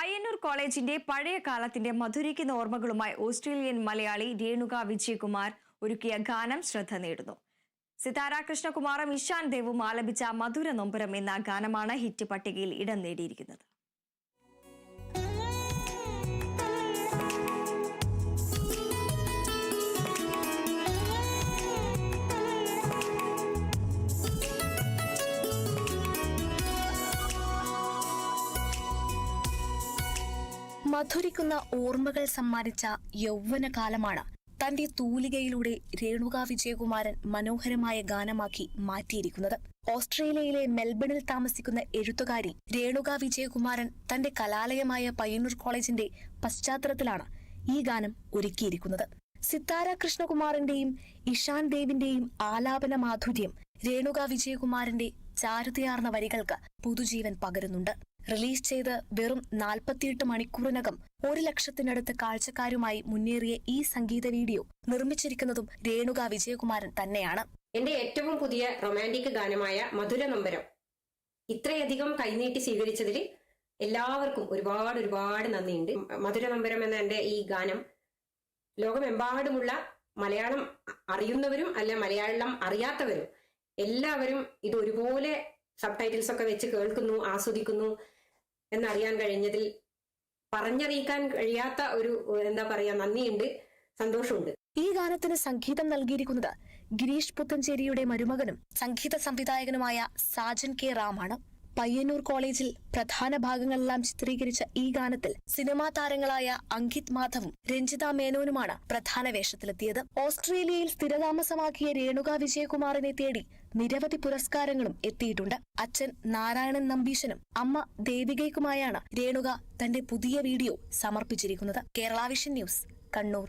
പയ്യന്നൂർ കോളേജിന്റെ പഴയ കാലത്തിന്റെ മധുരിക്കുന്ന ഓർമ്മകളുമായി ഓസ്ട്രേലിയൻ മലയാളി രേണുക വിജയകുമാർ ഒരുക്കിയ ഗാനം ശ്രദ്ധ നേടുന്നു. സിതാര കൃഷ്ണകുമാറും ഇഷാൻ ദേവും ആലപിച്ച മധുര നൊമ്പരം എന്ന ഗാനമാണ് ഹിറ്റ് പട്ടികയിൽ ഇടം നേടിയിരിക്കുന്നത്. മധുരിക്കുന്ന ഓർമ്മകൾ സമ്മാനിച്ച യൗവനകാലമാണ്. തന്റെ തൂലികയിലൂടെ രേണുക വിജയകുമാരൻ മനോഹരമായ ഗാനമാക്കി മാറ്റിയിരിക്കുന്നത്. ഓസ്ട്രേലിയയിലെ മെൽബണിൽ താമസിക്കുന്ന എഴുത്തുകാരി രേണുക വിജയകുമാരൻ തന്റെ കലാലയമായ പയ്യന്നൂർ കോളേജിന്റെ പശ്ചാത്തലത്തിലാണ് ഈ ഗാനം ഒരുക്കിയിരിക്കുന്നത്. സിത്താര കൃഷ്ണകുമാറിന്റെയും ഇഷാൻ ദേവിന്റെയും ആലാപന മാധുര്യം രേണുക വിജയകുമാരന്റെ ചാരുതയാർന്ന വരികൾക്ക് പുതുജീവൻ പകരുന്നുണ്ട്. റിലീസ് ചെയ്ത് വെറും നാൽപ്പത്തിയെട്ട് മണിക്കൂറിനകം ഒരു ലക്ഷത്തിനടുത്ത് കാഴ്ചക്കാരുമായി മുന്നേറിയ ഈ സംഗീത വീഡിയോ നിർമ്മിച്ചിരിക്കുന്നതും രേണുക വിജയകുമാരൻ തന്നെയാണ്. എന്റെ ഏറ്റവും പുതിയ റൊമാന്റിക് ഗാനമായ മധുര നമ്പരം. ഇത്രയധികം കൈനീട്ടി സ്വീകരിച്ചതിൽ എല്ലാവർക്കും ഒരുപാട് ഒരുപാട് നന്ദിയുണ്ട്. മധുര നമ്പരം എന്ന എന്റെ ഈ ഗാനം ലോകമെമ്പാടുമുള്ള മലയാളം അറിയുന്നവരും അല്ലെ മലയാളം അറിയാത്തവരും എല്ലാവരും ഇത് ഒരുപോലെ സബ് ടൈറ്റിൽസ് ഒക്കെ വെച്ച് കേൾക്കുന്നു ആസ്വദിക്കുന്നു എന്നറിയാൻ കഴിഞ്ഞതിൽ പറഞ്ഞറിയിക്കാൻ കഴിയാത്ത ഒരു എന്താ പറയാ നന്ദിയുണ്ട് സന്തോഷമുണ്ട്. ഈ ഗാനത്തിന് സംഗീതം നൽകിയിരിക്കുന്നത് ഗിരീഷ് പുത്തഞ്ചേരിയുടെ മരുമകനും സംഗീത സംവിധായകനുമായ സാജൻ കെ റാമാണ് പയ്യന്നൂർ കോളേജിൽ പ്രധാന ഭാഗങ്ങളെല്ലാം ചിത്രീകരിച്ച ഈ ഗാനത്തിൽ സിനിമാ താരങ്ങളായ അങ്കിത് മാധവും രഞ്ജിത മേനോനുമാണ് പ്രധാന വേഷത്തിലെത്തിയത്. ഓസ്ട്രേലിയയിൽ സ്ഥിരതാമസമാക്കിയ രേണുക വിജയകുമാറിനെ തേടി നിരവധി പുരസ്കാരങ്ങളും എത്തിയിട്ടുണ്ട്. അച്ഛൻ നാരായണൻ നമ്പീശനും അമ്മ ദേവികയ്ക്കുമായാണ് രേണുക തന്റെ പുതിയ വീഡിയോ സമർപ്പിച്ചിരിക്കുന്നത്. കേരളാവിഷൻ ന്യൂസ് കണ്ണൂർ.